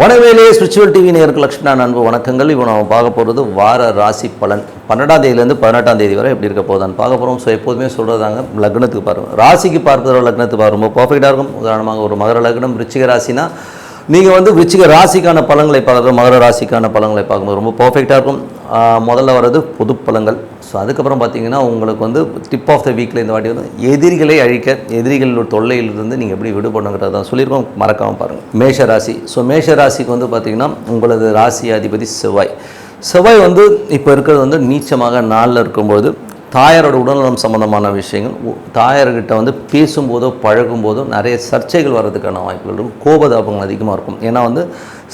வனவேலே spiritual TV நேருக்கு லட்சுமணா அன்பு வணக்கங்கள். இப்போ நம்ம பார்க்க போகிறது வார ராசி பலன். பன்னெண்டாம் தேதியிலேருந்து பதினெட்டாம் தேதி வரை எப்படி இருக்க போகுதான்னு பார்க்க போகிறோம் ஸோ எப்போதுமே சொல்கிறதாங்க லக்னத்துக்கு பாருங்கள் ராசிக்கு பார்ப்பதோட லக்னத்துக்கு பாருங்க ரொம்ப பர்ஃபெக்டாக இருக்கும். உதாரணமாக ஒரு மகர லக்னம் ரிச்சிக ராசினா நீங்கள் வந்து ரிச்சிக ராசிக்கான பலன்களை பார்க்குறது மகர ராசிக்கான பலன்களை பார்க்கும்போது ரொம்ப பர்ஃபெக்டாக இருக்கும். முதல்ல வர்றது பொதுப்பழங்கள். ஸோ அதுக்கப்புறம் பார்த்தீங்கன்னா உங்களுக்கு வந்து டிப் ஆஃப் த வீக்கில் இந்த வாட்டி வந்து எதிரிகளை அழிக்க எதிரிகளோட தொல்லையிலிருந்து நீங்கள் எப்படி விடுபடணுங்கிறத தான் சொல்லியிருக்கோம். மறக்காமல் பாருங்கள் மேஷ ராசி. ஸோ மேஷ ராசிக்கு வந்து பார்த்தீங்கன்னா உங்களது ராசி அதிபதி செவ்வாய். செவ்வாய் வந்து இப்போ இருக்கிறது வந்து நீச்சமாக நாளில் இருக்கும்போது தாயாரோட உடல்நலம் சம்மந்தமான விஷயங்கள் உ- தாயார்கிட்ட வந்து பேசும்போதோ பழகும்போதோ நிறைய சர்ச்சைகள் வர்றதுக்கான வாய்ப்புகள் இருக்கும். கோபதாபங்கள் அதிகமாக இருக்கும். ஏன்னா வந்து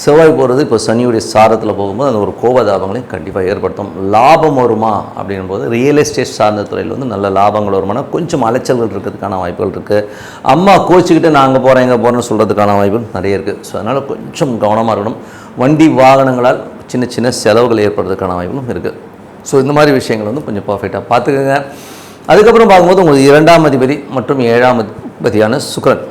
செவ்வாய் போகிறது இப்போ சனியுடைய சாரத்தில் போகும்போது அந்த ஒரு கோபதாபங்களையும் கண்டிப்பாக ஏற்படுத்தும். லாபம் வருமா அப்படின்னும் போது ரியல் எஸ்டேட் சார்ந்த துறையில் வந்து நல்ல லாபங்கள் வருமானா கொஞ்சம் அலைச்சல்கள் இருக்கிறதுக்கான வாய்ப்புகள் இருக்குது அம்மா கோச்சிக்கிட்டு நான் அங்கே போகிறேன் இங்கே போகிறேன்னு சொல்கிறதுக்கான வாய்ப்புகள் நிறைய இருக்குது ஸோ அதனால் கொஞ்சம் கவனமாக இருக்கணும். வண்டி வாகனங்களால் சின்ன சின்ன செலவுகள் ஏற்படுறதுக்கான வாய்ப்புகளும் இருக்குது ஸோ இந்த மாதிரி விஷயங்கள் வந்து கொஞ்சம் பர்ஃபெக்டாக பார்த்துக்கோங்க. அதுக்கப்புறம் பார்க்கும்போது உங்களுக்கு இரண்டாம் அதிபதி மற்றும் ஏழாம் அதிபதியான சுக்கிரன்.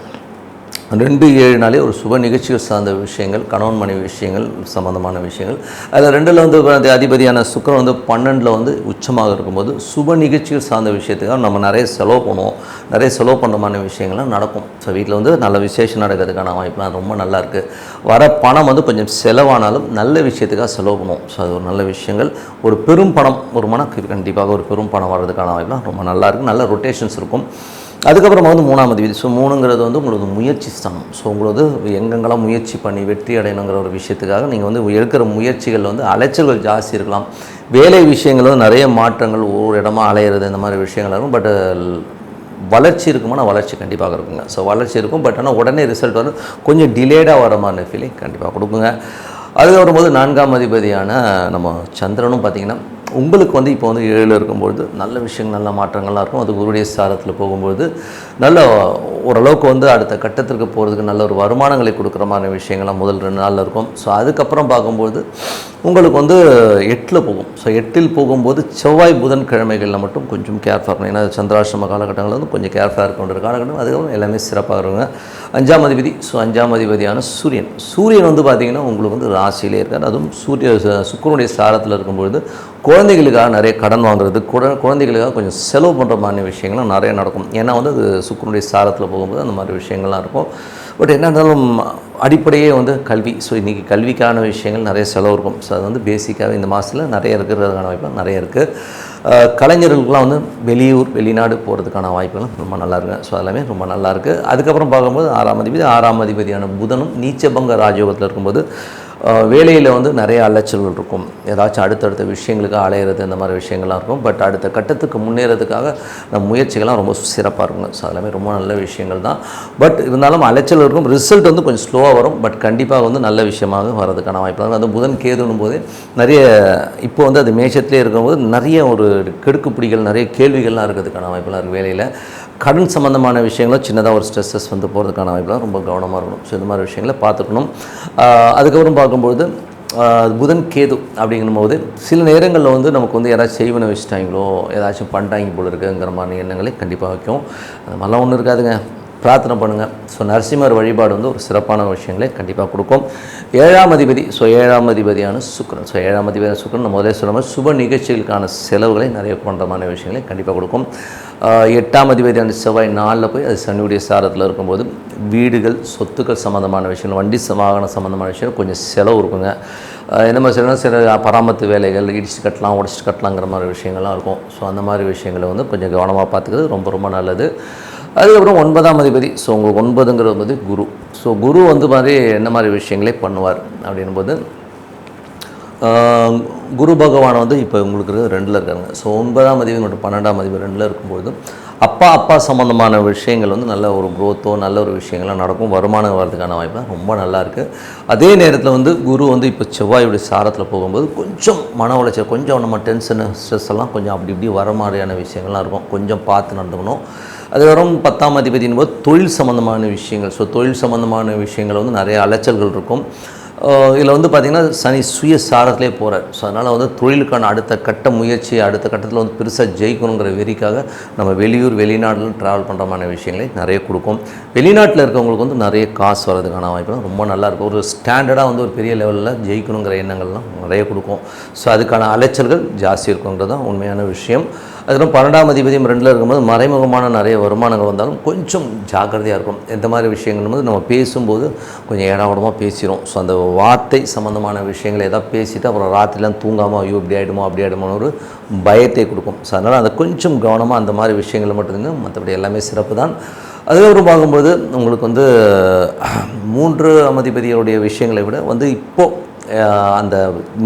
ரெண்டு ஏழு நாளே ஒரு சுப நிகழ்ச்சிகள் சார்ந்த விஷயங்கள் கணவன் மனைவி விஷயங்கள் சம்மந்தமான விஷயங்கள். அதில் ரெண்டில் வந்து அதிபதியான சுக்கரன் வந்து பன்னெண்டில் வந்து உச்சமாக இருக்கும்போது சுப நிகழ்ச்சிகள் சார்ந்த விஷயத்துக்காக நம்ம நிறைய செலவு பண்ணுவோம். நிறைய செலவு பண்ணுறமான விஷயங்கள்லாம் நடக்கும். ஸோ வீட்டில் வந்து நல்ல விசேஷம் நடக்கிறதுக்கான வாய்ப்புலாம் ரொம்ப நல்லா இருக்குது வர பணம் வந்து கொஞ்சம் செலவானாலும் நல்ல விஷயத்துக்காக செலவு பண்ணுவோம். ஸோ அது ஒரு நல்ல விஷயங்கள். ஒரு பெரும் பணம் ஒரு மனக்கு கண்டிப்பாக ஒரு பெரும் பணம் வர்றதுக்கான வாய்ப்புலாம் ரொம்ப நல்லா இருக்குது நல்ல ரொட்டேஷன்ஸ் இருக்கும். அதுக்கப்புறமா வந்து மூணாம் விதி ஸோ மூணுங்கிறது வந்து உங்களது முயற்சி ஸ்தானம். ஸோ உங்களது எங்கெங்கெல்லாம் முயற்சி பண்ணி வெற்றி அடையணுங்கிற ஒரு விஷயத்துக்காக நீங்கள் வந்து எடுக்கிற முயற்சிகள் வந்து அலைச்சல்கள் ஜாஸ்தி இருக்கலாம். வேலை விஷயங்கள் வந்து நிறைய மாற்றங்கள் ஒவ்வொரு இடமா அலையிறது இந்த மாதிரி விஷயங்கள் இருக்கும். பட் வளர்ச்சி இருக்குமானா வளர்ச்சி கண்டிப்பாக இருக்குங்க. ஸோ வளர்ச்சி இருக்கும். பட் ஆனால் உடனே ரிசல்ட் வந்து கொஞ்சம் டிலேடாக வர மாதிரி ஃபீலிங் கண்டிப்பாக கொடுக்குங்க. அது வரும்போது நான்காம் அதிபதியான நம்ம சந்திரனும் பார்த்திங்கன்னா உங்களுக்கு வந்து இப்போ வந்து ஏழில் இருக்கும்பொழுது நல்ல விஷயங்கள் நல்ல மாற்றங்கள்லாம் இருக்கும். அது குருடைய சாரத்தில் போகும்பொழுது நல்ல ஓரளவுக்கு வந்து அடுத்த கட்டத்திற்கு போகிறதுக்கு நல்ல ஒரு வருமானங்களை கொடுக்குற மாதிரி விஷயங்கள்லாம் முதல் ரெண்டு நாளில் இருக்கும். ஸோ அதுக்கப்புறம் பார்க்கும்போது உங்களுக்கு வந்து எட்டில் போகும். ஸோ எட்டில் போகும்போது செவ்வாய் புதன் கிழமைகளில் மட்டும் கொஞ்சம் கேர்ஃபாக இருக்கணும் ஏன்னா சந்திராசிரம காலகட்டங்களில் வந்து கொஞ்சம் கேர்ஃபாக இருக்கின்ற காலகட்டம். அதுக்கப்புறம் எல்லாமே சிறப்பாக இருக்குங்க. அஞ்சாம் அதிபதி ஸோ அஞ்சாம் அதிபதியான சூரியன். சூரியன் வந்து பார்த்திங்கன்னா உங்களுக்கு வந்து ராசியிலே இருக்கார். அதுவும் சூரிய சுக்கரனுடைய சாரத்தில் இருக்கும்பொழுது குழந்தைகளுக்காக நிறைய கடன் வாங்குறது குழ குழந்தைகளுக்காக கொஞ்சம் செலவு பண்ணுற மாதிரி விஷயங்கள்லாம் நிறைய நடக்கும். ஏன்னா வந்து அது சுக்கிரனுடைய சாரத்தில் போகும்போது அந்த மாதிரி விஷயங்கள்லாம் இருக்கும். பட் என்ன இருந்தாலும் அடிப்படையே வந்து கல்வி. ஸோ இன்றைக்கி கல்விக்கான விஷயங்கள் நிறைய செலவு இருக்கும். ஸோ அது வந்து பேசிக்காகவே இந்த மாதத்தில் நிறைய இருக்கிறதுக்கான வாய்ப்பு நிறைய இருக்குது கலைஞர்களுக்குலாம் வந்து வெளியூர் வெளிநாடு போகிறதுக்கான வாய்ப்புகளும் ரொம்ப நல்லா ஸோ எல்லாமே ரொம்ப நல்லா இருக்குது அதுக்கப்புறம் பார்க்கும்போது ஆறாம் அதிபதி ஆறாம் அதிபதியான புதனும் நீச்சபங்க ராஜயோகத்தில் இருக்கும்போது வேலையில் வந்து நிறைய அலைச்சல்கள் இருக்கும். ஏதாச்சும் அடுத்தடுத்த விஷயங்களுக்கு அலையிறது இந்த மாதிரி விஷயங்கள்லாம் இருக்கும். பட் அடுத்த கட்டத்துக்கு முன்னேறதுக்காக நம்ம முயற்சிகள்லாம் ரொம்ப சிறப்பாக இருக்குங்க. ஸோ அதெல்லாமே ரொம்ப நல்ல விஷயங்கள் தான். பட் இருந்தாலும் அலைச்சல் இருக்கும். ரிசல்ட் வந்து கொஞ்சம் ஸ்லோவாக வரும். பட் கண்டிப்பாக வந்து நல்ல விஷயமாக வரதுக்கான வாய்ப்பு இருக்கு. அது புதன் கேதுன்னும் போது நிறைய இப்போ வந்து அது மேஷத்துலேயே இருக்கும்போது நிறைய ஒரு கெடுக்குப்பிடிகள் நிறைய கேள்விகள்லாம் இருக்கிறதுக்கான வாய்ப்புலாம் இருக்குது வேலையில். கடன் சம்மந்தமான விஷயங்களும் சின்னதாக ஒரு ஸ்ட்ரெஸ்ஸஸ் வந்து போகிறதுக்கான வாய்ப்புலாம் ரொம்ப கவனமாக இருக்கணும். ஸோ இந்த மாதிரி விஷயங்களை பார்த்துக்கணும். அதுக்கப்புறம் பார்க்கும்பொழுது புதன் கேது அப்படிங்கும்போது சில நேரங்களில் வந்து நமக்கு வந்து யாராச்சும் செய்வனை வச்சுட்டாங்களோ ஏதாச்சும் பண்ணிட்டாங்க போல இருக்குங்கிற மாதிரி எண்ணங்களை கண்டிப்பாக வைக்கும். அது மாதிரிலாம் ஒன்றும் இருக்காதுங்க. பிரார்த்தனை பண்ணுங்கள் ஸோ நரசிம்மர் வழிபாடு வந்து ஒரு சிறப்பான விஷயங்களை கண்டிப்பாக கொடுக்கும். ஏழாம் அதிபதி ஸோ ஏழாம் அதிபதியான சுக்கரன். ஸோ ஏழாம் அதிபதியான சுக்கிரன் நம்ம முதலே சொல்லாமல் சுப நிகழ்ச்சிகளுக்கான செலவுகளை நிறைய பண்ணுறமான விஷயங்களை கண்டிப்பாக கொடுக்கும். எட்டாம் அதிபதி அந்த செவ்வாய் நாளில் போய் அது சனியுடைய சாரத்தில் இருக்கும்போது வீடுகள் சொத்துக்கள் சம்மந்தமான விஷயங்கள் வண்டி வாகனம் சம்மந்தமான விஷயம் கொஞ்சம் செலவு இருக்குங்க. என்ன மாதிரி சொல்லணும் சில பராமத்து வேலைகள் இடிச்சு கட்டலாம் உடச்சிட்டு கட்டலாங்கிற மாதிரி விஷயங்கள்லாம் இருக்கும். ஸோ அந்த மாதிரி விஷயங்களை வந்து கொஞ்சம் கவனமாக பார்த்துக்கிறது ரொம்ப ரொம்ப நல்லது. அதுக்கப்புறம் ஒன்பதாம் அதிபதி. ஸோ உங்களுக்கு ஒன்பதுங்கிறது வந்து குரு. ஸோ குரு வந்து மாதிரி என்ன மாதிரி விஷயங்களே பண்ணுவார் அப்படின்னும்போது குரு பகவான் வந்து இப்போ உங்களுக்கு ரெண்டில் இருக்காங்க. ஸோ ஒன்பதாம் அதிபதி மற்றும் பன்னெண்டாம் அதிபதி ரெண்டில் இருக்கும்போது அப்பா அப்பா சம்மந்தமான விஷயங்கள் வந்து நல்ல ஒரு குரோத்தோ நல்ல ஒரு விஷயங்கள்லாம் நடக்கும். வருமானம் வர்றதுக்கான வாய்ப்பு ரொம்ப நல்லா இருக்குது அதே நேரத்தில் வந்து குரு வந்து இப்போ செவ்வாயுடைய சாரத்தில் போகும்போது கொஞ்சம் மன உளைச்சல் கொஞ்சம் நம்ம டென்ஷனு ஸ்ட்ரெஸ் எல்லாம் கொஞ்சம் அப்படி இப்படி வர மாதிரியான விஷயங்கள்லாம் இருக்கும். கொஞ்சம் பார்த்து நடந்துக்கணும். அதுக்கப்புறம் பத்தாம் அதிபதியின் போது தொழில் சம்மந்தமான விஷயங்கள். ஸோ தொழில் சம்மந்தமான விஷயங்கள் வந்து நிறைய அலைச்சல்கள் இருக்கும். இதில் வந்து பார்த்திங்கன்னா சனி சுய சாரத்திலே போகிறார் ஸோ அதனால் வந்து தொழிலுக்கான அடுத்த கட்ட முயற்சி அடுத்த கட்டத்தில் வந்து பெருசாக ஜெயிக்கணுங்கிற வெறிக்காக நம்ம வெளியூர் வெளிநாட்டில் ட்ராவல் பண்ணுறமான விஷயங்களை நிறைய கொடுக்கும். வெளிநாட்டில் இருக்கவங்களுக்கு வந்து நிறைய காசு வர்றதுக்கான வாய்ப்புலாம் ரொம்ப நல்லாயிருக்கும் ஒரு ஸ்டாண்டர்டாக வந்து ஒரு பெரிய லெவலில் ஜெயிக்கணுங்கிற எண்ணங்கள்லாம் நிறைய கொடுக்கும். ஸோ அதுக்கான அலைச்சல்கள் ஜாஸ்தி இருக்குங்கிறது தான் உண்மையான விஷயம். அதுக்கப்புறம் பன்னெண்டாம் அதிபதியும் ரெண்டில் இருக்கும்போது மறைமுகமான நிறைய வருமானங்கள் வந்தாலும் கொஞ்சம் ஜாக்கிரதையாக இருக்கும். எந்த மாதிரி விஷயங்கள் வந்து நம்ம பேசும்போது கொஞ்சம் ஏடாவிடமாக பேசிடும் ஸோ அந்த வார்த்தை சம்மந்தமான விஷயங்களை ஏதாவது பேசிட்டு அப்புறம் ராத்திரிலாம் தூங்காமல் ஐயோ இப்படி ஆகிடுமோ அப்படி ஆகிடுமோன்னு ஒரு பயத்தை கொடுக்கும். ஸோ அதனால் அதை கொஞ்சம் கவனமாக அந்த மாதிரி விஷயங்கள் மட்டும் மற்றபடி எல்லாமே சிறப்பு தான். அதுக்கப்புறம் பார்க்கும்போது உங்களுக்கு வந்து மூன்று அமதிபதிகளுடைய விஷயங்களை விட வந்து இப்போது அந்த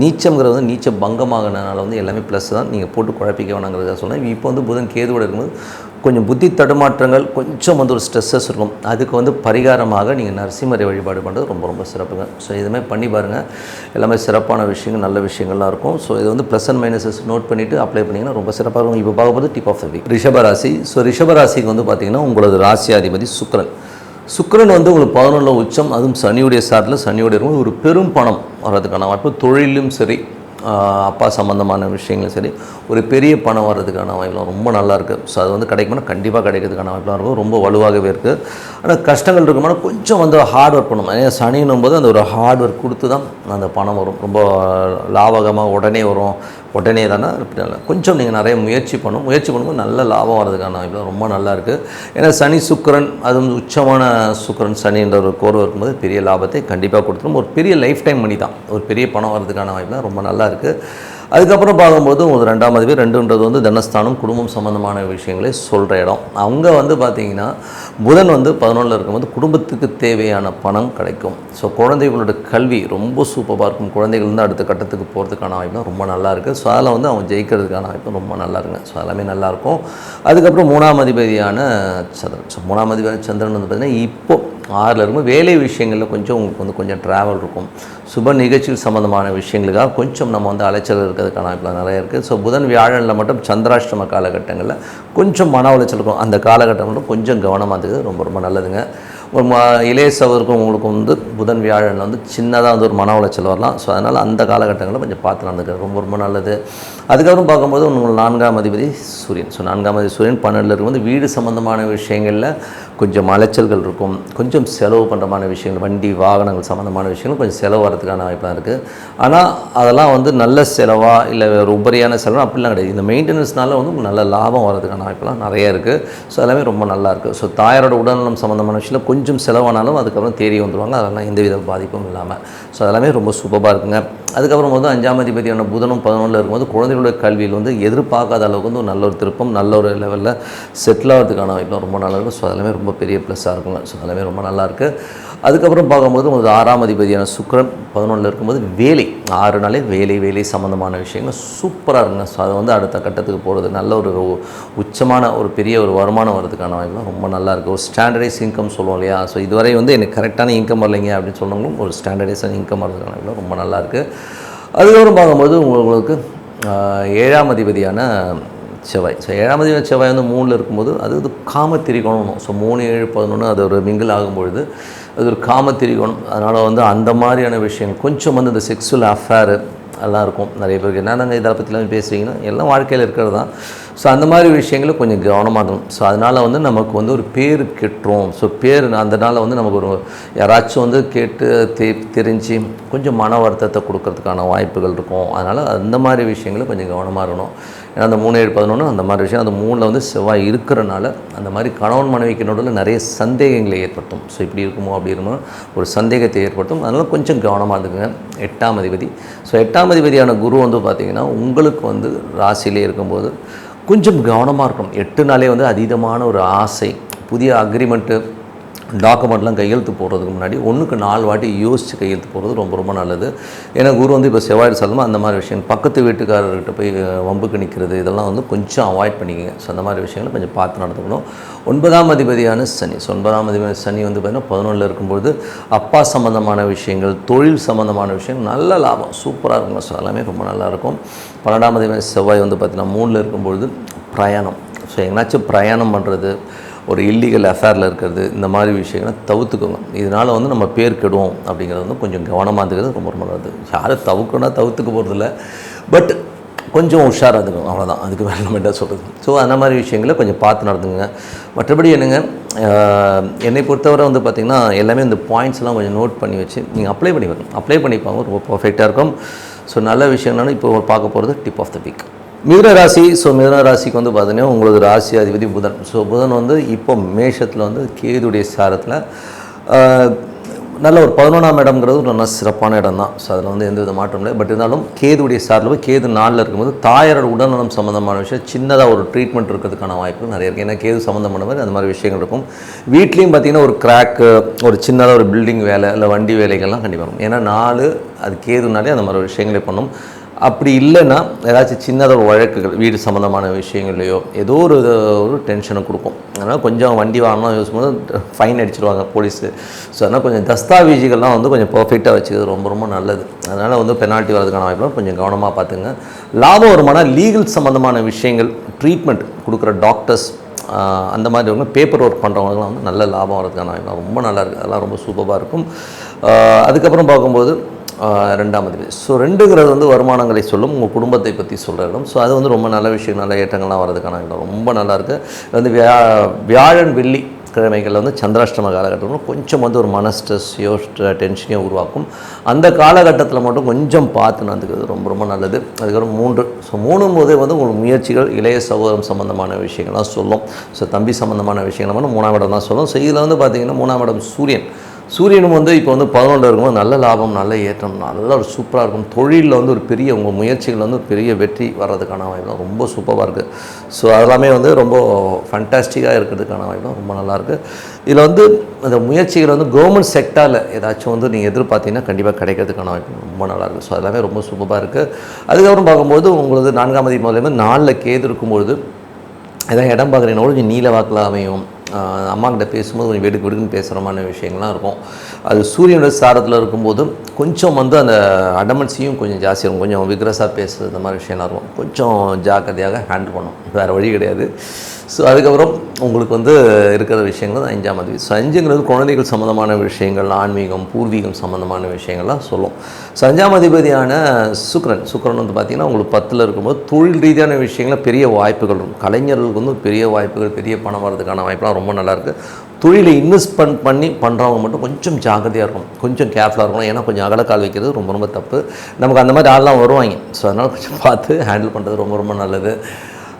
நீச்சம்ங்கிறது வந்து நீச்சம் பங்கமாகனால வந்து எல்லாமே ப்ளஸ் தான். நீங்கள் போட்டு குழப்பிக்க வேணாங்கிறத சொன்னேன் இப்போ வந்து புதன் கேதுவோட இருக்கும்போது கொஞ்சம் புத்தி தடுமாற்றங்கள் கொஞ்சம் வந்து ஒரு ஸ்ட்ரெஸ்ஸஸ் இருக்கும். அதுக்கு வந்து பரிகாரமாக நீங்கள் நரசிம்மரை வழிபாடு பண்ணுறது ரொம்ப ரொம்ப சிறப்புங்க. ஸோ இதுமாதிரி பண்ணி பாருங்கள் எல்லாமே சிறப்பான விஷயங்கள் நல்ல விஷயங்கள்லாம் இருக்கும். ஸோ இது வந்து ப்ளஸ் அண்ட் மைனஸஸ் நோட் பண்ணிவிட்டு அப்ளை பண்ணிங்கன்னா ரொம்ப சிறப்பாக இருக்கும். இப்போ பார்க்கும்போது டிப் ஆஃப் த வீக் ரிஷபராசி. ஸோ ரிஷபராசிக்கு வந்து பார்த்திங்கன்னா உங்களது ராசியாதிபதி சுக்கிரன். சுக்கிரன் வந்து உங்களுக்கு பதினொன்றில் உச்சம் அதுவும் சனியுடைய சாட்டில் சனியுடைய இருக்கும் ஒரு பெரும் பணம் வர்றதுக்கான வாய்ப்பு. தொழிலும் சரி அப்பா சம்மந்தமான விஷயங்களும் சரி ஒரு பெரிய பணம் வர்றதுக்கான வாய்ப்புலாம் ரொம்ப நல்லா இருக்குது ஸோ அது வந்து கிடைக்கும்னா கண்டிப்பாக கிடைக்கிறதுக்கான வாய்ப்புலாம் இருக்கும். ரொம்ப வலுவாகவே இருக்குது ஆனால் கஷ்டங்கள் இருக்குமானா கொஞ்சம் வந்து ஹார்ட் ஒர்க் பண்ணணும். ஏன்னா சனின்னும் போது அந்த ஒரு ஹார்ட் ஒர்க் கொடுத்து தான் அந்த பணம் வரும். ரொம்ப லாபகமாக உடனே வரும். உடனே தானே கொஞ்சம் நீங்கள் நிறைய முயற்சி பண்ணணும் முயற்சி பண்ணும்போது நல்ல லாபம் வர்றதுக்கான வாய்ப்புலாம் ரொம்ப நல்லா இருக்குது ஏன்னா சனி சுக்கிரன் அது உச்சமான சுக்கரன் சனின்ற ஒரு கோர்வை இருக்கும்போது பெரிய லாபத்தை கண்டிப்பாக கொடுத்துரும். ஒரு பெரிய லைஃப் டைம் மணி தான். ஒரு பெரிய பணம் வர்றதுக்கான வாய்ப்புலாம் ரொம்ப நல்லா இருக்குது அதுக்கப்புறம் பார்க்கும்போது ஒரு ரெண்டாம் அதிபர் ரெண்டுன்றது வந்து தனஸ்தானம் குடும்பம் சம்மந்தமான விஷயங்களை சொல்கிற இடம். அங்கே வந்து பார்த்தீங்கன்னா புதன் வந்து பதினொன்றில் இருக்கும்போது குடும்பத்துக்கு தேவையான பணம் கிடைக்கும். ஸோ குழந்தைகளோட கல்வி ரொம்ப சூப்பராக இருக்கும். குழந்தைகள் வந்து அடுத்த கட்டத்துக்கு போகிறதுக்கான வாய்ப்பு ரொம்ப நல்லா இருக்குது ஸோ அதில் வந்து அவங்க ஜெயிக்கிறதுக்கான வாய்ப்பு ரொம்ப நல்லா இருக்குங்க. ஸோ எல்லாமே நல்லாயிருக்கும் அதுக்கப்புறம் மூணாம் அதிபதியான சந்திரன். ஸோ மூணாம் அதிபதியான சந்திரன் வந்து பார்த்திங்கன்னா இப்போது ஆறில் இருக்கும் வேலை விஷயங்களில் கொஞ்சம் உங்களுக்கு வந்து கொஞ்சம் ட்ராவல் இருக்கும். சுப நிகழ்ச்சிகள் சம்மந்தமான விஷயங்களுக்காக கொஞ்சம் நம்ம வந்து அலைச்சல் இருக்கிறதுக்கான இப்போ நிறைய இருக்குது ஸோ புதன் வியாழனில் மட்டும் சந்திராஷ்டம காலகட்டங்களில் கொஞ்சம் மன உளைச்சல் இருக்கும். அந்த காலகட்டம் மட்டும் கொஞ்சம் கவனமாக இருக்குது ரொம்ப ரொம்ப நல்லதுங்க. ஒரு ம இளைய சகோதருக்கும் உங்களுக்கு வந்து புதன் வியாழனில் வந்து சின்னதாக வந்து ஒரு மன உளைச்சல் வரலாம். ஸோ அதனால் அந்த காலகட்டங்களில் கொஞ்சம் பார்த்து நடந்துக்கிறது ரொம்ப ரொம்ப நல்லது. அதுக்கப்புறம் பார்க்கும்போது உங்கள் நான்காம் அதிபதி சூரியன். ஸோ நான்காம் அதிபதி சூரியன் பன்னெண்டில் இருக்கும்போது வீடு சம்மந்தமான விஷயங்களில் கொஞ்சம் அலைச்சல்கள் இருக்கும். கொஞ்சம் செலவு பண்ணுறமான விஷயங்கள் வண்டி வாகனங்கள் சம்மந்தமான விஷயங்கள் கொஞ்சம் செலவு வரதுக்கான வாய்ப்பெலாம் இருக்குது ஆனால் அதெல்லாம் வந்து நல்ல செலவாக இல்லை ஒரு உபரியான செலவு அப்படிலாம் கிடையாது. இந்த மெயின்டெனன்ஸ்னால வந்து நல்ல லாபம் வரதுக்கான வாய்ப்பெல்லாம் நிறைய இருக்குது ஸோ எல்லாமே ரொம்ப நல்லா இருக்குது ஸோ தாயாரோட உடல்நலம் சம்மந்தமான விஷயத்தில் கொஞ்சம் செலவானாலும் அதுக்கப்புறம் தேடி வந்துருவாங்க. அதெல்லாம் எந்தவித பாதிப்பும் இல்லாமல் ஸோ அதெல்லாமே ரொம்ப சூப்பராக இருக்குங்க. அதுக்கப்புறம் வந்து அஞ்சாம் அதிபதியான புதனும் பதினொன்றில் இருக்கும்போது குழந்தைகளுடைய கல்வியில் வந்து எதிர்பார்க்காத அளவுக்கு வந்து ஒரு நல்ல ஒரு திருப்பம் நல்ல ஒரு லெவலில் செட்டில் ஆகிறதுக்கான வாய்ப்பு ரொம்ப நல்லா இருக்கும். ஸோ அதெல்லாமே ரொம்ப பெரிய ப்ளஸ்ஸாக இருக்குங்க. ஸோ அதெல்லாமே ரொம்ப நல்லாயிருக்கு அதுக்கப்புறம் பார்க்கும்போது உங்களுக்கு ஆறாம் அதிபதியான சுக்கிரன் பதினொன்றில் இருக்கும்போது வேலை ஆறு நாளே வேலை வேலை சம்மந்தமான விஷயங்கள் சூப்பராக இருக்குங்க. ஸோ அது வந்து அடுத்த கட்டத்துக்கு போகிறது நல்ல ஒரு உச்சமான ஒரு பெரிய ஒரு வருமானம் வரதுக்கான வாய்ப்புலாம் ரொம்ப நல்லா இருக்குது ஒரு ஸ்டாண்டர்டைஸ் இன்கம் சொல்லுவோம் இல்லையா? ஸோ இதுவரை வந்து எனக்கு கரெக்டான இன்கம் வரலைங்க அப்படின்னு சொன்னவங்களும் ஒரு ஸ்டாண்டர்டைஸான இன்கம் வரதுக்கான வாய்ப்புலாம் ரொம்ப நல்லாயிருக்கு அதுக்கப்புறம் பார்க்கும்போது உங்களுக்கு ஏழாம் அதிபதியான செவ்வாய். ஸோ ஏழாம் அதிபதி செவ்வாய் வந்து மூணில் இருக்கும்போது அது இது காம திரிகோணம் ஸோ மூணு ஏழு பதினொன்று அது ஒரு மிங்கிள் ஆகும்பொழுது அது ஒரு காமத்திரிகோணம் அதனால் வந்து அந்த மாதிரியான விஷயங்கள் கொஞ்சம் வந்து இந்த செக்ஸுவல் அஃபேரு எல்லாம் இருக்கும். நிறைய பேருக்கு என்னென்ன இதை பற்றிலாம் பேசுகிறீங்கன்னா எல்லாம் வாழ்க்கையில் இருக்கிறது தான். ஸோ அந்த மாதிரி விஷயங்களும் கொஞ்சம் கவனமாக இருக்கணும். ஸோ அதனால் வந்து நமக்கு வந்து ஒரு பேர் கெட்டுரும். ஸோ பேர் அதனால் வந்து நமக்கு ஒரு யாராச்சும் வந்து கேட்டு தெ தெரிஞ்சு கொஞ்சம் மன வருத்தத்தை கொடுக்கறதுக்கான வாய்ப்புகள் இருக்கும். அதனால் அந்த மாதிரி விஷயங்களும் கொஞ்சம் கவனமாக இருக்கணும். ஏன்னா அந்த மூணு ஏழு பதினொன்று அந்த மாதிரி விஷயம் அந்த மூணில் வந்து செவ்வாய் இருக்கிறனால அந்த மாதிரி கணவன் மனைவிக்கு நடுவில் நிறைய சந்தேகங்களை ஏற்படுத்தும். ஸோ இப்படி இருக்குமோ அப்படி இருக்குமோ ஒரு சந்தேகத்தை ஏற்படுத்தும். அதனால் கொஞ்சம் கவனமாக இருந்துக்குங்க. எட்டாம் அதிபதி. ஸோ எட்டாம் அதிபதியான குரு வந்து பார்த்திங்கன்னா உங்களுக்கு வந்து ராசியிலே இருக்கும்போது கொஞ்சம் கவனமாக இருக்கணும். எட்டு நாளே வந்து அதீதமான ஒரு ஆசை புதிய அக்ரிமெண்ட்டு டாக்குமெண்ட்லாம் கையெழுத்து போடுறதுக்கு முன்னாடி ஒன்றுக்கு நாலு வாட்டி யோசித்து கையெழுத்து போடுறது ரொம்ப ரொம்ப நல்லது. ஏன்னா குரு வந்து இப்போ செவ்வாய் சாதமாக அந்த மாதிரி விஷயம் பக்கத்து வீட்டுக்காரர்கிட்ட போய் வம்புக்கு நிற்கிறது இதெல்லாம் வந்து கொஞ்சம் அவாய்ட் பண்ணிக்கங்க. ஸோ அந்த மாதிரி விஷயங்களை கொஞ்சம் பார்த்து நடந்துக்கணும். ஒன்பதாம் அதிபதியான சனி. ஸோ ஒன்பதாம் அதிபதி சனி வந்து பார்த்திங்கன்னா பதினொன்றில் இருக்கும்போது அப்பா சம்மந்தமான விஷயங்கள் தொழில் சம்மந்தமான விஷயங்கள் நல்ல லாபம். சூப்பராக இருக்கும் ஸோ எல்லாமே ரொம்ப நல்லாயிருக்கும் பன்னெண்டாம் அதிபதி செவ்வாய் வந்து பார்த்திங்கன்னா மூணில் இருக்கும்பொழுது பிரயாணம். ஸோ எங்கேனாச்சும் பிரயாணம் பண்ணுறது ஒரு இல்லீகல் அஃபேரில் இருக்கிறது இந்த மாதிரி விஷயங்களை தவிர்த்துக்கோங்க. இதனால் வந்து நம்ம பேர் கெடுவோம் அப்படிங்கிறது வந்து கொஞ்சம் கவனமாக இருக்கிறது ரொம்ப ரொம்ப நல்லது. யாரும் தவிர்க்கணும்னா தவிர்த்துக்க போகிறதில்ல பட் கொஞ்சம் உஷாராக இருக்கும் அவ்வளோதான் அதுக்கு வேறு நம்ம என்ன சொல்கிறது ஸோ அந்த மாதிரி விஷயங்களை கொஞ்சம் பார்த்து நடந்துங்க மற்றபடி என்னங்க? என்னை பொறுத்தவரை வந்து பார்த்திங்கன்னா எல்லாமே இந்த பாயிண்ட்ஸ்லாம் கொஞ்சம் நோட் பண்ணி வச்சு நீங்கள் அப்ளை பண்ணி வரணும் அப்ளை பண்ணிப்பாங்க ரொம்ப பர்ஃபெக்டாக இருக்கும். ஸோ நல்ல விஷயம் என்னென்னா இப்போ பார்க்க போகிறது டிப் ஆஃப் த வீக் மிதுன ராசி ஸோ மிதுன ராசிக்கு வந்து பார்த்தீங்கன்னா உங்களுக்கு ராசி அதிபதி புதன். ஸோ புதன் வந்து இப்போ மேஷத்தில் வந்து கேதுடைய சாரத்தில் நல்ல ஒரு பதினொன்றாம் இடம்ங்கிறது ஒரு நல்ல சிறப்பான இடம் தான் ஸோ அதில் வந்து எந்த வித மாற்றம் இல்லை. பட் இருந்தாலும் கேதுடைய சாரில் போய் கேது நாளில் இருக்கும்போது தாயாரோட உடல்நலம் சம்மந்தமான விஷயம் சின்னதாக ஒரு ட்ரீட்மெண்ட் இருக்கிறதுக்கான வாய்ப்பு நிறைய இருக்குது ஏன்னா கேது சம்மந்தமான மாதிரி அந்த மாதிரி விஷயங்கள் இருக்கும். வீட்லேயும் பார்த்தீங்கன்னா ஒரு கிராக்கு ஒரு சின்னதாக ஒரு பில்டிங் வேலை இல்லை வண்டி வேலைகள்லாம் கண்டிப்பாக இருக்கும். ஏன்னா நாலு அது கேதுனாலே அந்த மாதிரி விஷயங்களை பண்ணும். அப்படி இல்லைன்னா ஏதாச்சும் சின்னதாக ஒரு வழக்குகள் வீடு சம்மந்தமான விஷயங்கள்லையோ ஏதோ ஒரு ஒரு டென்ஷனை கொடுக்கும். அதனால் கொஞ்சம் வண்டி வாங்கணும் யோசிக்கும்போது ஃபைன் அடிச்சிருவாங்க போலீஸு. ஸோ அதனால் கொஞ்சம் தஸ்தாவேஜுகள்லாம் வந்து கொஞ்சம் பர்ஃபெக்டாக வச்சுக்கிறது ரொம்ப ரொம்ப நல்லது. அதனால் வந்து பெனால்ட்டி வரதுக்கான வாய்ப்புலாம் கொஞ்சம் கவனமாக பார்த்துங்க. லாபம் வருமான லீகல் சம்மந்தமான விஷயங்கள் ட்ரீட்மெண்ட் கொடுக்குற டாக்டர்ஸ் அந்த மாதிரி வந்து பேப்பர் ஒர்க் பண்ணுறவங்களுக்குலாம் வந்து நல்ல லாபம் வரதுக்கான வாய்ப்பு ரொம்ப நல்லா இருக்குது அதெல்லாம் ரொம்ப சூப்பராக இருக்கும். அதுக்கப்புறம் பார்க்கும்போது ரெண்டாம் அதிபதி. ஸோ ரெண்டுங்கிறது வந்து வருமானங்களை சொல்லும் உங்கள் குடும்பத்தை பற்றி சொல்கிற இடம். ஸோ அது வந்து ரொம்ப நல்ல விஷயம் நல்ல ஏற்றங்கள்லாம் வரதுக்கான இடம். ரொம்ப நல்லா இருக்குது வந்து வியா வியாழன் வெள்ளி கிழமைகளில் வந்து சந்திராஷ்டம காலகட்டத்தில் கொஞ்சம் வந்து ஒரு மன ஸ்ட்ரெஸ்ஸையோ டென்ஷனையோ உருவாக்கும். அந்த காலகட்டத்தில் மட்டும் கொஞ்சம் பார்த்து நடந்துக்கிறது ரொம்ப ரொம்ப நல்லது. அதுக்கப்புறம் மூன்று. ஸோ மூணும் போதே வந்து உங்களுக்கு முயற்சிகள் இளைய சகோதரம் சம்மந்தமான விஷயங்கள்லாம் சொல்லும். ஸோ தம்பி சம்மந்தமான விஷயங்கள் வந்து மூணாம் இடம் தான் சொல்லும். ஸோ இதில் வந்து பார்த்திங்கன்னா மூணாம் இடம் சூரியன். சூரியனும் வந்து இப்போ வந்து பதினொன்று இருக்கும்போது நல்ல லாபம் நல்ல ஏற்றம் நல்ல ஒரு சூப்பராக இருக்கும். தொழிலில் வந்து ஒரு பெரிய உங்கள் முயற்சிகள் வந்து ஒரு பெரிய வெற்றி வர்றதுக்கான வாய்ப்பு ரொம்ப சூப்பராக இருக்குது ஸோ அதெல்லாமே வந்து ரொம்ப ஃபண்டாஸ்டிக்காக இருக்கிறதுக்கான வாய்ப்பு ரொம்ப நல்லாயிருக்கு இதில் வந்து அந்த முயற்சிகள் வந்து கவர்மெண்ட் செக்டாரில் ஏதாச்சும் வந்து நீங்கள் எதிர்பார்த்தீங்கன்னா கண்டிப்பாக கிடைக்கிறதுக்கான வாய்ப்பு ரொம்ப நல்லாயிருக்கு ஸோ எல்லாமே ரொம்ப சூப்பராக இருக்குது அதுக்கப்புறம் பார்க்கும்போது உங்களது நான்காம் தேதி முதலேருந்து நாளில் கேது இருக்கும்பொழுது ஏதாவது இடம் பார்க்குறீங்கன்னா கூட கொஞ்சம் நீல வாக்கில் அமையும். அம்மாக்கிட்ட பேசும்போது கொஞ்சம் வெடுக்கு வெடுக்குன்னு பேசுகிற மாதிரி விஷயங்கள்லாம் இருக்கும். அது சூரியனோட சாரத்தில் இருக்கும்போது கொஞ்சம் வந்து அந்த அடமன்ஸையும் கொஞ்சம் ஜாஸ்தியாக இருக்கும். கொஞ்சம் விக்ரஸாக பேசுகிறது இந்த மாதிரி விஷயம்லாம் இருக்கும். கொஞ்சம் ஜாக்கிரதையாக ஹேண்டில் பண்ணும் வேறு வழி கிடையாது. ஸோ அதுக்கப்புறம் உங்களுக்கு வந்து இருக்கிற விஷயங்கள் தான் அஞ்சாம் அதிபதி. ஸோ அஞ்சுங்கிறது குழந்தைகள் சம்மந்தமான விஷயங்கள் ஆன்மீகம் பூர்வீகம் சம்மந்தமான விஷயங்கள்லாம் சொல்லும். ஸோ அஞ்சாம் அதிபதியான சுக்ரன் சுக்ரன் வந்து பார்த்திங்கன்னா உங்களுக்கு பத்தில் இருக்கும்போது தொழில் ரீதியான விஷயங்களில் பெரிய வாய்ப்புகள் இருக்கும். கலைஞர்களுக்கு வந்து பெரிய வாய்ப்புகள் பெரிய பணம் வரதுக்கான வாய்ப்புலாம் ரொம்ப நல்லாயிருக்கு தொழிலை இன்வெஸ்ட்மெண்ட் பண்ணி பண்ணுறவங்க மட்டும் கொஞ்சம் ஜாக்கிரதையாக இருக்கும் கொஞ்சம் கேர்ஃபுல்லாக இருக்கணும். ஏன்னா கொஞ்சம் அகலக்கால் வைக்கிறது ரொம்ப ரொம்ப தப்பு. நமக்கு அந்த மாதிரி ஆள்லாம் வருவாங்க. ஸோ அதனால் கொஞ்சம் பார்த்து ஹேண்டில் பண்ணுறது ரொம்ப ரொம்ப நல்லது.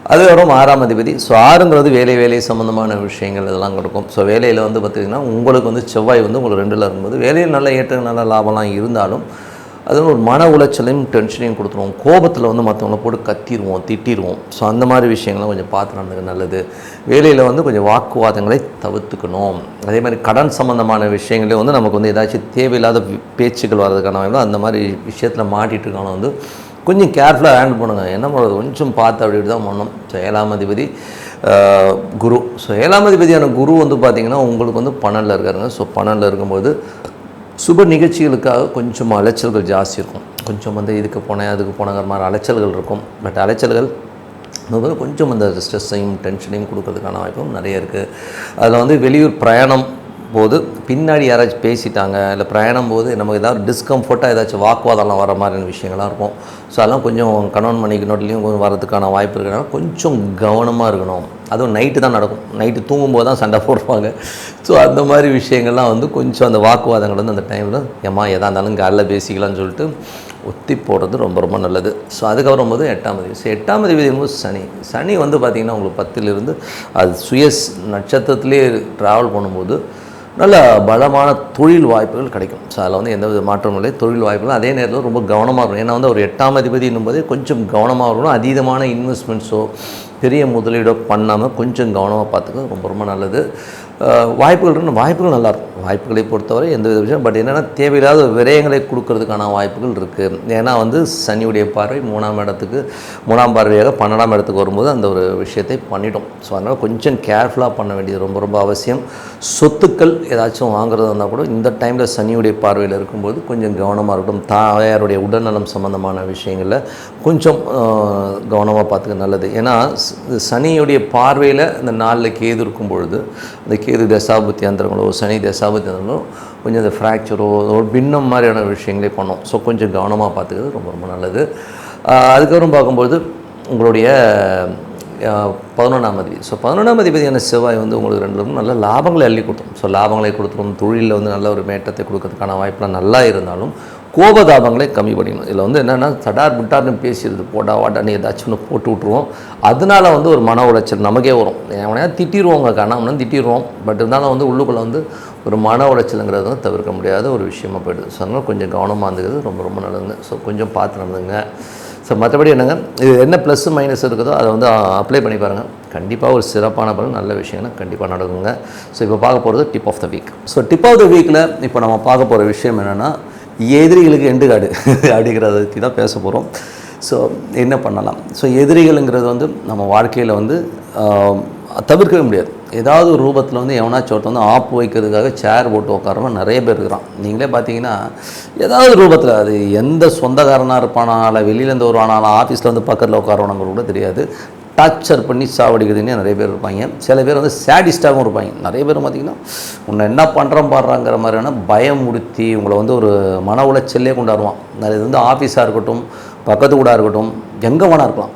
அதுக்கப்புறம் ஆறாம் அதிபதி. ஸோ ஆறுங்கிறது வேலை வேலை சம்மந்தமான விஷயங்கள் இதெல்லாம் இருக்கும் ஸோ வேலையில் வந்து பார்த்திங்கன்னா உங்களுக்கு வந்து செவ்வாய் வந்து உங்களுக்கு ரெண்டில் இருக்கும்போது வேலையில் நல்ல ஏற்ற நல்ல லாபம்லாம் இருந்தாலும் அது ஒரு மன உளைச்சலையும் டென்ஷனையும் கொடுத்துருவோம் கோபத்தில் வந்து மற்றவங்கள போட்டு கத்திடுவோம் திட்டிடுவோம் ஸோ அந்த மாதிரி விஷயங்கள்லாம் கொஞ்சம் பார்த்து நடந்துக்க நல்லது. வேலையில் வந்து கொஞ்சம் வாக்குவாதங்களை தவிர்த்துக்கணும். அதே மாதிரி கடன் சம்மந்தமான விஷயங்களே வந்து நமக்கு வந்து ஏதாச்சும் தேவையில்லாத பேச்சுக்கள் வர்றதுக்கான அந்த மாதிரி விஷயத்தில் மாட்டிட்டு இருக்கான வந்து கொஞ்சம் கேர்ஃபுல்லாக ஹேண்டில் பண்ணுங்கள் என்ன பண்ணுறது? கொஞ்சம் பார்த்து அப்படி இப்படி தான் பண்ணணும். ஸோ ஏழாம் அதிபதி குரு. ஸோ ஏழாம் அதிபதியான குரு வந்து பார்த்திங்கன்னா உங்களுக்கு வந்து பன்னெண்டில் இருக்காருங்க. ஸோ பன்னெண்டில் இருக்கும்போது சுப நிகழ்ச்சிகளுக்காக கொஞ்சம் அலைச்சல்கள் ஜாஸ்தி இருக்கும். கொஞ்சம் வந்து இதுக்கு போனேன் அதுக்கு போனங்கிற மாதிரி அலைச்சல்கள் இருக்கும். பட் அலைச்சல்கள் அது கொஞ்சம் அந்த ஸ்ட்ரெஸ்ஸையும் டென்ஷனையும் கொடுக்கறதுக்கான வாய்ப்பும் நிறைய இருக்குது அதில் வந்து வெளியூர் பிரயாணம் போது பின்னாடி யாராச்சும் பேசிட்டாங்க இல்லை பிரயாணம் போது நமக்கு ஏதாவது டிஸ்கம்ஃபர்ட்டாக ஏதாச்சும் வாக்குவாதம்லாம் வர மாதிரியான விஷயங்கள்லாம் இருக்கும். ஸோ அதெல்லாம் கொஞ்சம் கணவன் மணிக்கு நோட்லேயும் கொஞ்சம் வரதுக்கான வாய்ப்பு இருக்கிறனால கொஞ்சம் கவனமாக இருக்கணும். அதுவும் நைட்டு தான் நடக்கும். நைட்டு தூங்கும்போது தான் சண்டை போடுவாங்க. ஸோ அந்த மாதிரி விஷயங்கள்லாம் வந்து கொஞ்சம் அந்த வாக்குவாதங்கள் வந்து அந்த டைமில் ஏமா எதாக இருந்தாலும் காலைல பேசிக்கலாம்னு சொல்லிட்டு ஒத்தி போடுறது ரொம்ப ரொம்ப நல்லது. ஸோ அதுக்கப்புறம் போது எட்டாம் தேதி. ஸோ எட்டாம் தேதி போது சனி. சனி வந்து பார்த்திங்கன்னா உங்களுக்கு பத்திலிருந்து அது சுயஸ் நட்சத்திரத்துலேயே ட்ராவல் பண்ணும்போது நல்ல பலமான தொழில் வாய்ப்புகள் கிடைக்கும். ஸோ அதில் வந்து எந்த வித மாற்றமும் இல்லை. தொழில் வாய்ப்புகள் அதே நேரத்தில் ரொம்ப கவனமாக இருக்கணும். ஏன்னா வந்து ஒரு எட்டாம் அதிபதி போதே கொஞ்சம் கவனமாக இருக்கணும். அதீதமான இன்வெஸ்ட்மெண்ட்ஸோ பெரிய முதலீடோ பண்ணாமல் கொஞ்சம் கவனமாக பார்த்துக்க ரொம்ப ரொம்ப நல்லது. வாய்ப்புகள் இருக்கு வாய்ப்புகள் நல்லா இருக்கும் வாய்ப்புகளை பொறுத்தவரை எந்த வித விஷயம் பட் என்னென்னா தேவையில்லாத விரயங்களை கொடுக்கறதுக்கான வாய்ப்புகள் இருக்குது ஏன்னா வந்து சனியுடைய பார்வை மூணாம் இடத்துக்கு மூணாம் பார்வையாக பன்னெண்டாம் இடத்துக்கு வரும்போது அந்த ஒரு விஷயத்தை பண்ணிட்டோம். ஸோ அதனால் கொஞ்சம் கேர்ஃபுல்லாக பண்ண வேண்டியது ரொம்ப ரொம்ப அவசியம். சொத்துக்கள் ஏதாச்சும் வாங்குறதா இருந்தால் கூட இந்த டைமில் சனியுடைய பார்வையில் இருக்கும்போது கொஞ்சம் கவனமாக இருக்கட்டும் தாயாருடைய உடல்நலம் சம்மந்தமான விஷயங்களில் கொஞ்சம் கவனமாக பார்த்துக்க நல்லது. ஏன்னா சனியுடைய பார்வையில் இந்த நாளில் கேது இருக்கும் பொழுது அந்த கேது தசாபுத்தி அந்தரங்களோ சனி தசாபுத்தி அந்தரங்களோ கொஞ்சம் இந்த ஃப்ராக்சரோ ஒரு பின்னம் மாதிரியான விஷயங்களே பண்ணோம். ஸோ கொஞ்சம் கவனமாக பார்த்துக்கிறது ரொம்ப ரொம்ப நல்லது. அதுக்கப்புறம் பார்க்கும்போது உங்களுடைய பதினொன்றாம் அதிபதி. ஸோ பதினொன்றாம் அதிபதியான செவ்வாய் வந்து உங்களுக்கு ரெண்டு நல்ல லாபங்களை அள்ளி கொடுத்துரும் ஸோ லாபங்களை கொடுத்துரும் தொழிலில் வந்து நல்ல ஒரு மேட்டத்தை கொடுக்கறதுக்கான வாய்ப்புலாம் நல்லா இருந்தாலும் கோபதாபங்களை கம்மி பண்ணிக்கணும். இதில் வந்து என்னென்னா சடார் புட்டார்னு பேசிடுது போட்டா வாட்டான்னு ஏதாச்சும் ஒன்று போட்டு விட்ருவோம் அதனால வந்து ஒரு மன உளைச்சல் நமக்கே வரும். எவனையா திட்டிடுவோங்க காணாமல் திட்டிடுவோம் பட் இருந்தாலும் வந்து உள்ளுக்குள்ளே வந்து ஒரு மன உளைச்சலுங்கிறது வந்து தவிர்க்க முடியாத ஒரு விஷயமா போயிடுது. ஸோ அதனால் கொஞ்சம் கவனமாக இருந்துக்கிறது ரொம்ப ரொம்ப நல்லதுங்க. ஸோ கொஞ்சம் பார்த்து நடந்துங்க. ஸோ மற்றபடி என்னங்க? இது என்ன ப்ளஸ் மைனஸ் இருக்குதோ அதை வந்து அப்ளை பண்ணி பாருங்கள் கண்டிப்பாக ஒரு சிறப்பான பலன் நல்ல விஷயங்கள் கண்டிப்பாக நடக்குங்க. ஸோ இப்போ பார்க்க போகிறது tip of the week so tip of the வீக்கில் இப்போ நம்ம பார்க்க போகிற விஷயம் என்னென்னா எதிரிகளுக்கு எண்டு காடு அப்படிங்கிறத பற்றி தான் பேச போகிறோம் ஸோ என்ன பண்ணலாம்? ஸோ எதிரிகளுங்கிறது வந்து நம்ம வாழ்க்கையில் வந்து தவிர்க்கவே முடியாது. ஏதாவது ஒரு ரூபத்தில் வந்து எவனாச்சும் ஒருத்தர் வந்து ஆப்பு வைக்கிறதுக்காக சேர் போட்டு உட்காரவன் நிறைய பேர் இருக்கிறான். நீங்களே பார்த்தீங்கன்னா ஏதாவது ரூபத்தில் அது எந்த சொந்தக்காரனாக இருப்பானால வெளியிலேருந்து வருவானாலும் ஆஃபீஸில் வந்து பக்கத்தில் உட்காரவனங்க கூட தெரியாது. டார்ச்சர் பண்ணி சாவடிக்கிறதுனே நிறைய பேர் இருப்பாங்க. சில பேர் வந்து சேடிஸ்டாகவும் இருப்பாங்க. நிறைய பேர் பார்த்திங்கன்னா உன்னை என்ன பண்ணுறோம் பாடுறாங்கிற மாதிரியான பயமுடுத்தி உங்களை வந்து ஒரு மன உளைச்சல்லே கொண்டாடுவான். அது வந்து ஆஃபீஸாக இருக்கட்டும் பக்கத்து கூட இருக்கட்டும் எங்கே வேணா இருக்கலாம்.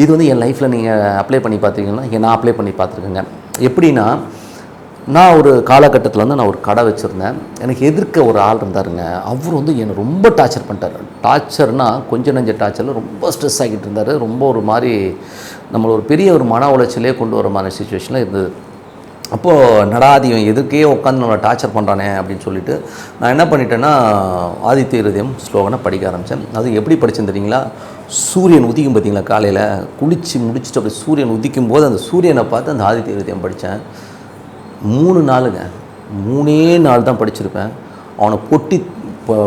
இது வந்து என் லைஃப்பில் நீங்கள் அப்ளை பண்ணி பார்த்தீங்கன்னா நான் அப்ளை பண்ணி பார்த்துருக்கேங்க எப்படின்னா நான் ஒரு காலகட்டத்தில் வந்து நான் ஒரு கடை வச்சுருந்தேன். எனக்கு எதிர்க்க ஒரு ஆள் இருந்தாருங்க. அவர் வந்து என்னை ரொம்ப டார்ச்சர் பண்ணிட்டார். டார்ச்சர்னா கொஞ்சம் நஞ்ச டார்ச்சரில் ரொம்ப ஸ்ட்ரெஸ் ஆகிட்டு இருந்தார். ரொம்ப ஒரு மாதிரி நம்மளை ஒரு பெரிய ஒரு மன உளைச்சலே கொண்டு வர மாதிரி சுச்சுவேஷனில் இருந்தது. அப்போது நடாதியம் எதுக்கே உட்காந்து நம்மளை டார்ச்சர் பண்ணுறானே அப்படின்னு சொல்லிட்டு நான் என்ன பண்ணிட்டேன்னா ஆதித்ய இருதயம் ஸ்லோகனை படிக்க ஆரம்பித்தேன் அது எப்படி படித்தேன் தெரியுங்களா? சூரியன் உதிக்கும் பார்த்தீங்களா காலையில்? குளித்து முடிச்சுட்டு அப்படி சூரியன் உதிக்கும் போது அந்த சூரியனை பார்த்து அந்த ஆதித்ய இருதயம் படித்தேன் மூணு நாளுங்க. மூணே நாள் தான் படிச்சிருப்பேன். அவனை பொட்டி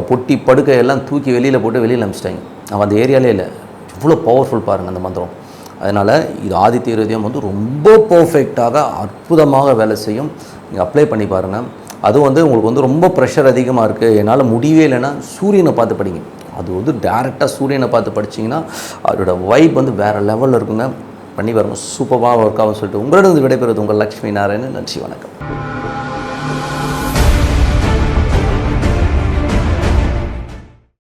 பொட்டி படுக்கையெல்லாம் தூக்கி வெளியில் போட்டு வெளியில் அனுப்பிச்சிட்டாங்க அவன் அந்த ஏரியாலே இல்லை. இவ்வளோ பவர்ஃபுல் பாருங்கள் அந்த மந்திரம். அதனால் இது ஆதித்ய இருதயம் வந்து ரொம்ப பர்ஃபெக்டாக அற்புதமாக வேலை செய்யும். நீங்கள் அப்ளை பண்ணி பாருங்கள் அதுவும் வந்து உங்களுக்கு வந்து ரொம்ப ப்ரெஷர் அதிகமாக இருக்குது என்னால் முடியவே இல்லைன்னா சூரியனை பார்த்து படிங்க. அது வந்து டேரெக்டாக சூரியனை பார்த்து படிச்சீங்கன்னா அதோட வைப் வந்து வேறு லெவலில் இருக்குங்க. பண்ணி பாருங்கள் சூப்பராக ஒர்க் ஆகும் சொல்லிட்டு உங்களிடம் விடைபெறுவது உங்கள் லக்ஷ்மி நாராயணன். நன்றி வணக்கம்.